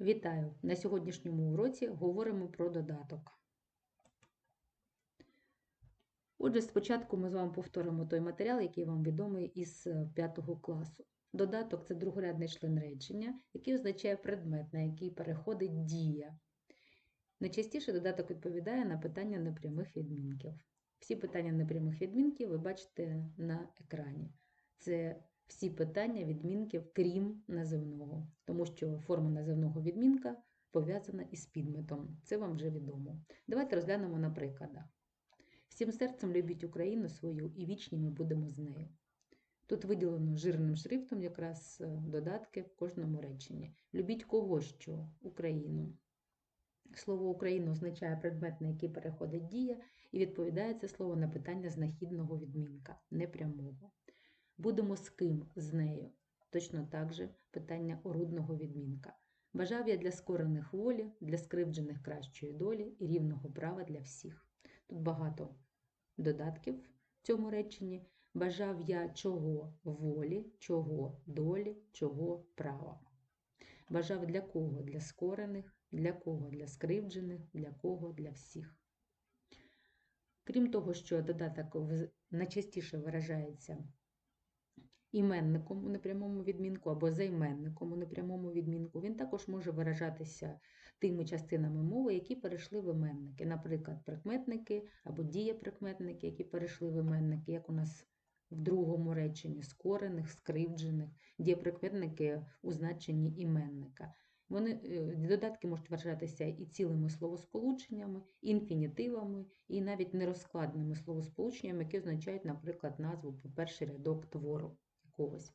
Вітаю! На сьогоднішньому уроці говоримо про додаток. Отже, спочатку ми з вами повторимо той матеріал, який вам відомий із 5 класу. Додаток це другорядний член речення, який означає предмет, на який переходить дія. Найчастіше додаток відповідає на питання непрямих відмінків. Всі питання непрямих відмінків ви бачите на екрані. Це всі питання відмінків, крім називного, тому що форма називного відмінка пов'язана із підметом. Це вам вже відомо. Давайте розглянемо на прикладах. Всім серцем любіть Україну свою і вічні ми будемо з нею. Тут виділено жирним шрифтом якраз е, додатки в кожному реченні. Любіть кого що Україну. Слово Україна означає предмет, на який переходить дія, і відповідає це слово на питання знахідного відмінка, непрямого. Будемо з ким з нею. Точно так же питання орудного відмінка. Бажав я для скорених волі, для скривджених кращої долі і рівного права для всіх. Тут багато додатків в цьому реченні. Бажав я чого волі, чого долі, чого права. Бажав для кого? Для скорених, для кого? Для скривджених, для кого? Для всіх. Крім того, що додаток найчастіше виражається іменником у непрямому відмінку або займенником у непрямому відмінку, він також може виражатися тими частинами мови, які перейшли в іменники. Наприклад, прикметники або дієприкметники, які перейшли в іменники, як у нас в другому реченні скорених, скривджених, дієприкметники у значенні іменника. Вони, Додатки можуть виражатися і цілими словосполученнями, інфінітивами, і навіть нерозкладними словосполученнями, які означають, наприклад, назву по перший рядок твору якогось.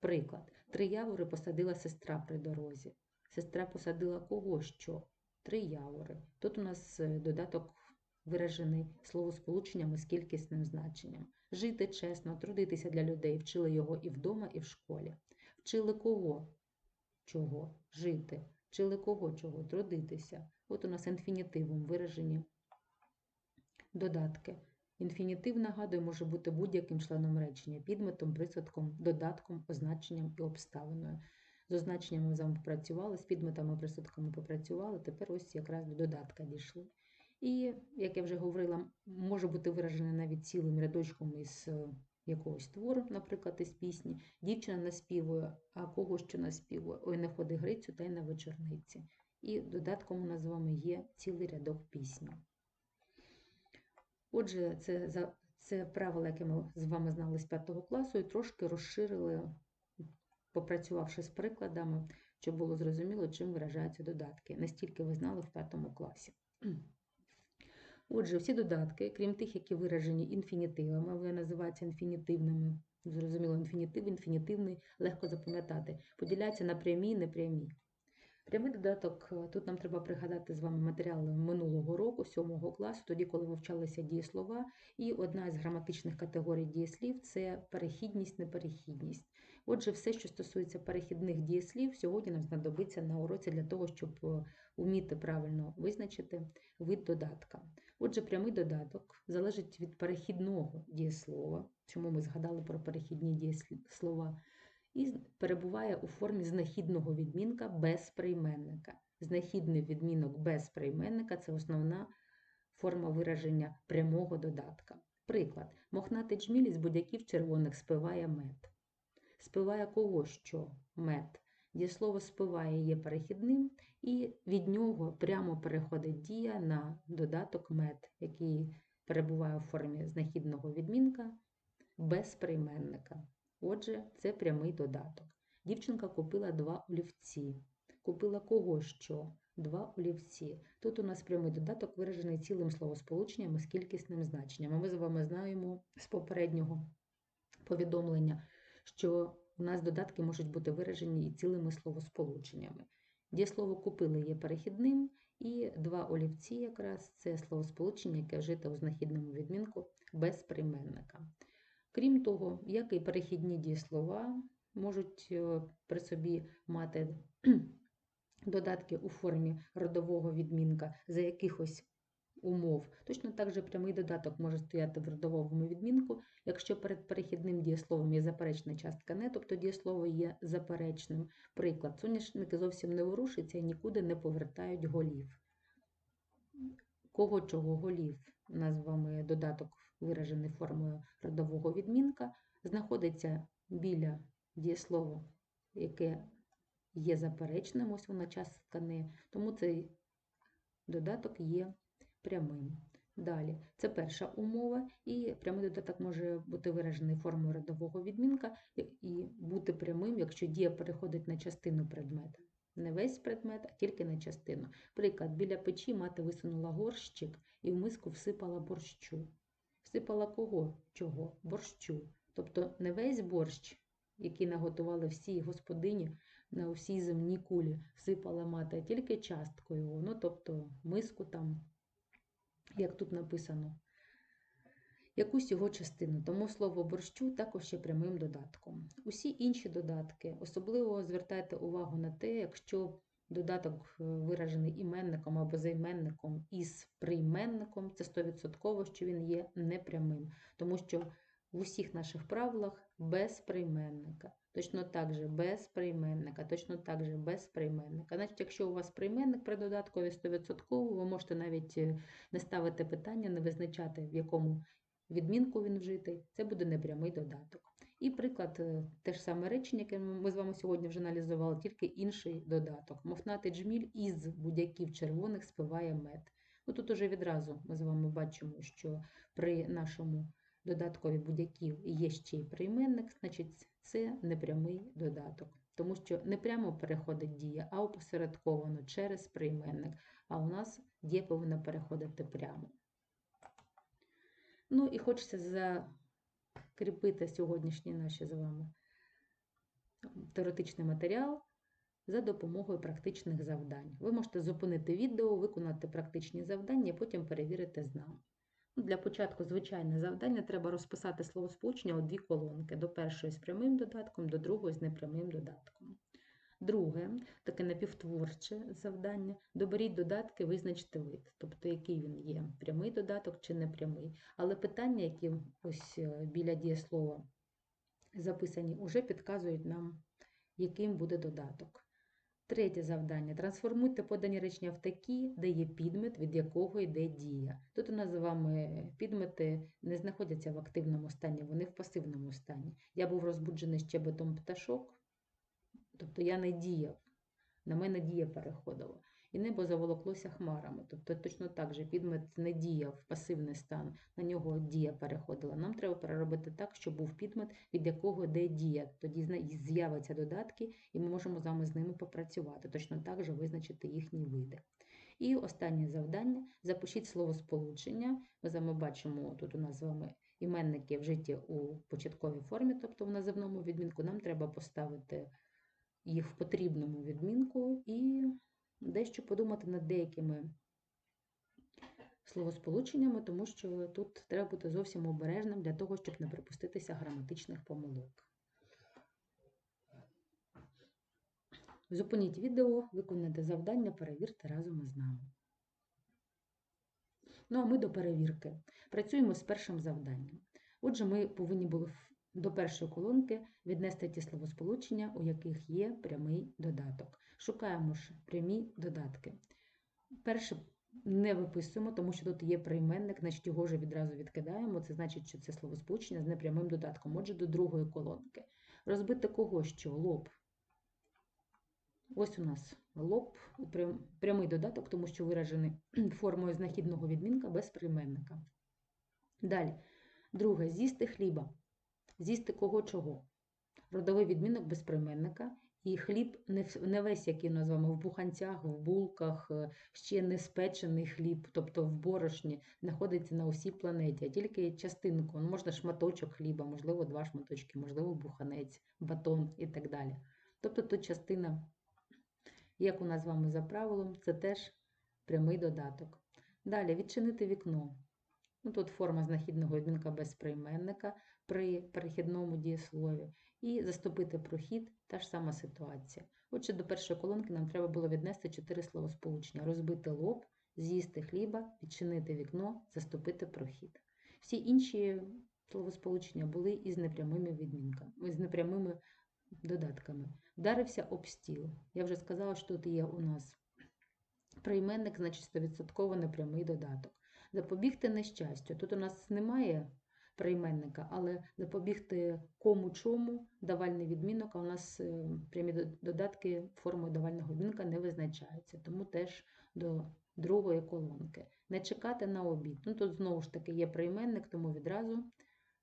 Приклад. Три явори посадила сестра при дорозі. Сестра посадила кого що? Три явори. Тут у нас додаток виражений словосполученнями з кількісним значенням. Жити чесно, трудитися для людей, вчили його і вдома, і в школі. Вчили кого? Чого? Жити. Вчили кого чого? Трудитися. От у нас інфінітивом виражені додатки. Інфінітив, нагадую, може бути будь-яким членом речення, підметом, присадком, додатком, означенням і обставиною. З означеннями ми з вами попрацювали, з підметами, присадками попрацювали, тепер ось якраз до додатка дійшли. І, як я вже говорила, може бути виражене навіть цілим рядочком із е, якогось твору, наприклад, із пісні. Дівчина наспівує, а кого що наспівує? Ой, не ходи Грицю та й на вечорниці. І додатком у нас з вами є цілий рядок пісні. Отже, це це правило, яке ми з вами знали з 5 класу, і трошки розширили, попрацювавши з прикладами, щоб було зрозуміло, чим виражаються додатки. Настільки ви знали в 5 класі. Отже, всі додатки, крім тих, які виражені інфінітивами, вони називаються інфінітивними. Зрозуміло, інфінітив, інфінітивний, легко запам'ятати, поділяються на прямі і непрямі. Прямий додаток, тут нам треба пригадати з вами матеріали минулого року, 7 класу, тоді, коли вивчалися дієслова, і одна із граматичних категорій дієслів це перехідність, неперехідність. Отже, все, що стосується перехідних дієслів, сьогодні нам знадобиться на уроці для того, щоб е, вміти правильно визначити вид додатка. Отже, прямий додаток залежить від перехідного дієслова, чому ми згадали про перехідні дієслова і перебуває у формі знахідного відмінка без прийменника. Знахідний відмінок без прийменника це основна форма вираження прямого додатка. Приклад, мохнатий джміль із будяків червоних спиває мед. Спиває кого що? Мед. Дієслово спиває є перехідним, і від нього прямо переходить дія на додаток мед, який перебуває у формі знахідного відмінка без прийменника. Отже, це прямий додаток. Дівчинка купила два олівці. Купила кого що? Два олівці. Тут у нас прямий додаток виражений цілим словосполученням з кількісним значенням. Ми з вами знаємо з попереднього повідомлення, що у нас додатки можуть бути виражені і цілими словосполученнями. Дієслово купили є перехідним, і два олівці якраз це словосполучення, яке вжите у знахідному відмінку без прийменника. Крім того, як і перехідні дієслова можуть е, при собі мати додатки у формі родового відмінка за якихось умов. Точно так же прямий додаток може стояти в родовому відмінку, якщо перед перехідним дієсловом є заперечна частка не, тобто дієслово є заперечним. Приклад, соняшники зовсім не ворушаться і нікуди не повертають голів. Кого чого голів? У нас з вами додаток виражений формою родового відмінка, знаходиться біля дієслова, яке є заперечним, ось вона частка не, тому цей додаток є прямим. Далі, це перша умова, і прямий додаток може бути виражений формою родового відмінка і бути прямим, якщо дія переходить на частину предмета. Не весь предмет, а тільки на частину. Приклад, біля печі мати висунула горщик і в миску всипала борщу. Всипала кого? Чого? Борщу. Тобто не весь борщ, який наготували всі господині на усій земній кулі, всипала мати, а тільки частку його, ну тобто миску там, як тут написано, якусь його частину. Тому слово борщу також є прямим додатком. Усі інші додатки, особливо звертайте увагу на те, якщо додаток виражений іменником або займенником із прийменником, це 100%, що він є непрямим, тому що в усіх наших правилах без прийменника. Точно так же без прийменника, точно так же без прийменника. Значить, якщо у вас прийменник при додаткові 100%, ви можете навіть е, не ставити питання, не визначати, в якому відмінку він вжитий, це буде непрямий додаток. І приклад, е, те ж саме речення, яке ми з вами сьогодні вже аналізували, тільки інший додаток. Мохнатий джміль із будяків червоних спиває мед. Ну, Тут уже відразу ми з вами бачимо, що при нашому додаткові будь-яків є ще й прийменник, значить це непрямий додаток. Тому що не прямо переходить дія, а опосередковано через прийменник. А у нас дія повинна переходити прямо. Ну і хочеться закріпити сьогоднішній наші з вами теоретичний матеріал за допомогою практичних завдань. Ви можете зупинити відео, виконати практичні завдання, потім перевірити з нами. Ну, Для початку звичайне завдання треба розписати словосполучення у дві колонки: до першої з прямим додатком, до другої з непрямим додатком. Друге, таке напівтворче завдання. Доберіть додатки, визначте вид, тобто який він є, прямий додаток чи непрямий. Але питання, які ось е, біля дієслова записані, вже підказують нам, яким буде додаток. Третє завдання. Трансформуйте подані речення в такі, де є підмет, від якого йде дія. Тут у нас з вами підмети не знаходяться в активному стані, вони в пасивному стані. Я був розбуджений щебетом пташок, тобто я не діяв, на мене дія переходила. І небо заволоклося хмарами. Тобто точно так же підмет не діяв пасивний стан, на нього дія переходила. Нам треба переробити так, щоб був підмет, від якого йде дія. Тоді з'являться додатки, і ми можемо з вами з ними попрацювати. Точно так же визначити їхні види. І останнє завдання: запишіть словосполучення. Ми з вами бачимо, тут у нас з вами іменники вжиті у початковій формі, тобто в називному відмінку. Нам треба поставити їх в потрібному відмінку і дещо подумати над деякими словосполученнями, тому що тут треба бути зовсім обережним для того, щоб не припуститися граматичних помилок. Зупиніть відео, виконайте завдання, перевірте разом із нами. Ну, а ми до перевірки. Працюємо з першим завданням. Отже, ми повинні були до першої колонки віднести ті словосполучення, у яких є прямий додаток. Шукаємо ж прямі додатки. Перше не виписуємо, тому що тут є прийменник, значить його вже відразу відкидаємо. Це значить, що це словосполучення з непрямим додатком. Отже, до другої колонки. Розбити кого що? Лоб. Ось у нас лоб, прямий додаток, тому що виражений формою знахідного відмінка без прийменника. Далі, друге, з'їсти хліба. З'їсти кого чого. Родовий відмінок без прийменника. І хліб не весь, який ми назвемо в буханцях, в булках, е, ще не спечений хліб, тобто в борошні, знаходиться на усій планеті, а тільки частинку. Ну, можна шматочок хліба, можливо, два шматочки, можливо, буханець, батон і так далі. Тобто тут частина, як у нас з вами за правилом, це теж прямий додаток. Далі відчинити вікно. Ну, Тут форма знахідного відмінка без прийменника при перехідному дієслові. І заступити прохід та ж сама ситуація. Отже, до першої колонки нам треба було віднести чотири словосполучення: розбити лоб, з'їсти хліба, відчинити вікно, заступити прохід. Всі інші словосполучення були із непрямими відмінками, з непрямими додатками. Вдарився об стіл. Я вже сказала, що тут є у нас прийменник, значить 100% непрямий додаток. Запобігти нещастю. Тут у нас немає прийменника, але запобігти кому чому давальний відмінок, а у нас е, прямі додатки формою давального відмінка не визначаються, тому теж до другої колонки. Не чекати на обід. Ну тут знову ж таки є прийменник, тому відразу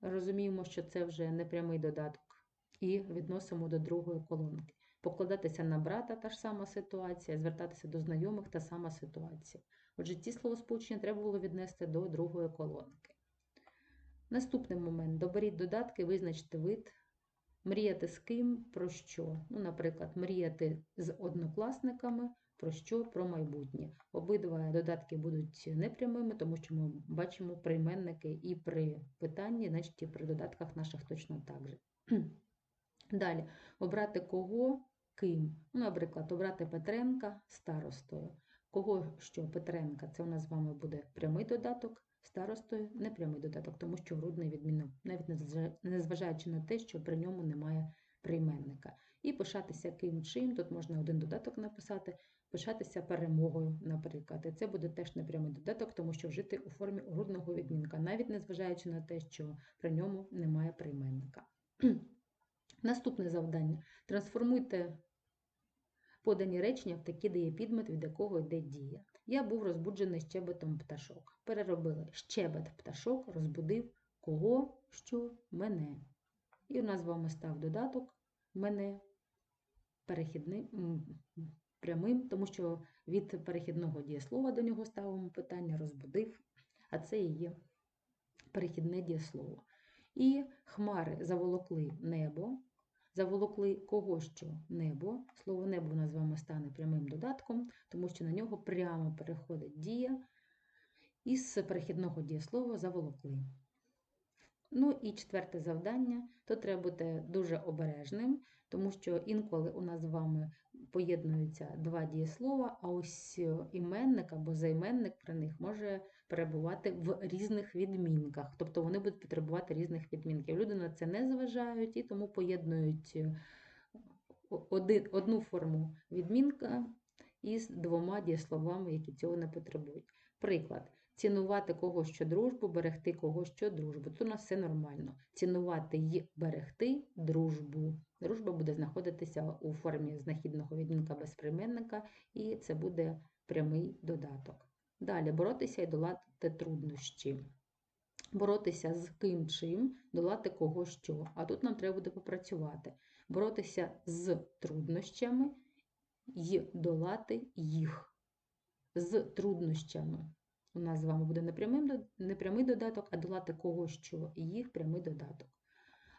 розуміємо, що це вже непрямий додаток, і відносимо до другої колонки. Покладатися на брата та ж сама ситуація, звертатися до знайомих та сама ситуація. Отже, ці словосполучення треба було віднести до другої колонки. Наступний момент. Доберіть додатки, визначте вид. Мріяти з ким, про що. Ну, наприклад, мріяти з однокласниками, про що, про майбутнє. Обидва додатки будуть непрямими, тому що ми бачимо прийменники і при питанні, значить і при додатках наших точно так же. Далі, обрати кого, ким. Ну, наприклад, обрати Петренка старостою. Кого що Петренка, це у нас з вами буде прямий додаток, старостою непрямий додаток, тому що грудний відмінок, навіть незважаючи на те, що при ньому немає прийменника. І пишатися ким чим, тут можна один додаток написати, пишатися перемогою, наприклад. І це буде теж непрямий додаток, тому що вжити у формі грудного відмінка, навіть незважаючи на те, що при ньому немає прийменника. Наступне завдання. Трансформуйте подані речення в такі дієпідмет, від якого йде дія. Я був розбуджений щебетом пташок. Переробили щебет пташок, розбудив кого, що, мене. І у нас з вами став додаток мене перехідним, прямим, тому що від перехідного дієслова до нього ставимо питання розбудив, а це і є перехідне дієслово. І хмари заволокли небо, заволокли кого що небо. Слово небо у нас з вами стане прямим додатком, тому що на нього прямо переходить дія із перехідного дієслова заволокли. Ну і четверте завдання, то треба бути дуже обережним, тому що інколи у нас з вами поєднуються два дієслова, а ось е, іменник або займенник при них може перебувати в різних відмінках, тобто вони будуть потребувати різних відмінків. Люди на це не зважають і тому поєднують е, один, одну форму відмінка із двома дієсловами, які цього не потребують. Приклад. Цінувати когось що дружбу, берегти когось що дружбу. Тут у нас все нормально. Цінувати й берегти дружбу. Дружба буде знаходитися у формі знахідного відмінка без прийменника, і це буде прямий додаток. Далі боротися і долати труднощі. Боротися з ким чим, долати кого що. А тут нам треба буде попрацювати. Боротися з труднощами і долати їх. З труднощами. У нас з вами буде до- непрямий додаток, а долати кого що їх прямий додаток.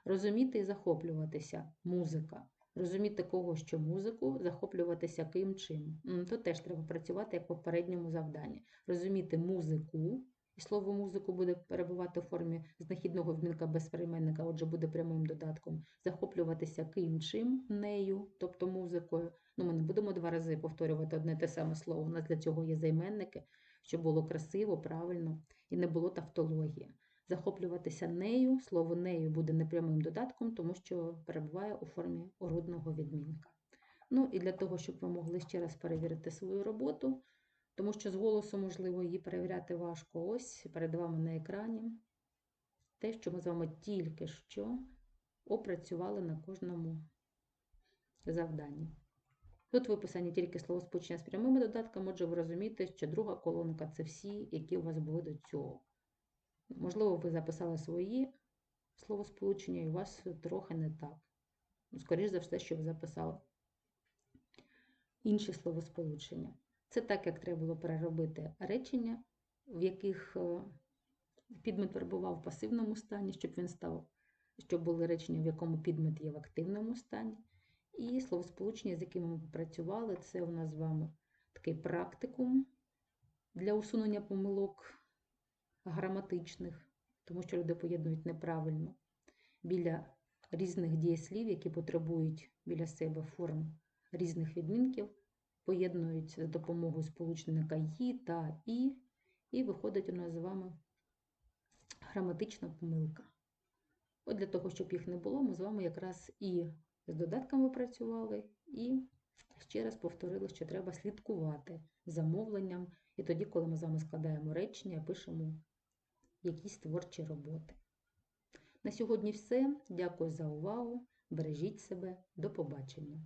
Розуміти і захоплюватися музика. Розуміти кого що музику, захоплюватися ким чим. Тут теж треба працювати як в попередньому завданні. Розуміти музику, і слово музику буде перебувати у формі знахідного відмінка без прийменника, отже, буде прямим додатком. Захоплюватися ким чим нею, тобто музикою. Ну, ми не будемо два рази повторювати одне те саме слово. У нас для цього є займенники, щоб було красиво, правильно і не було тавтології. Захоплюватися нею, слово нею буде непрямим додатком, тому що перебуває у формі орудного відмінка. Ну і для того, щоб ви могли ще раз перевірити свою роботу, тому що з голосу, можливо, її перевіряти важко. Ось перед вами на екрані те, що ми з вами тільки що опрацювали на кожному завданні. Тут виписані тільки словосполучення з прямими додатками, отже, ви розумієте, що друга колонка це всі, які у вас були до цього. Можливо, ви записали свої словосполучення, і у вас трохи не так. Ну, Скоріше за все, що ви записали інші словосполучення. Це так, як треба було переробити речення, в яких е, підмет перебував в пасивному стані, щоб він став, щоб були речення, в якому підмет є в активному стані. І словосполучення, з якими ми працювали, це у нас з вами такий практикум для усунення помилок граматичних, тому що люди поєднують неправильно біля різних дієслів, які потребують біля себе форм різних відмінків, поєднують за допомогою сполучника «ї» та «і», і виходить у нас з вами граматична помилка. От для того, щоб їх не було, ми з вами якраз і з додатками працювали, і ще раз повторили, що треба слідкувати за мовленням, і тоді, коли ми з вами складаємо речення, пишемо якісь творчі роботи. На сьогодні все. Дякую за увагу. Бережіть себе. До побачення.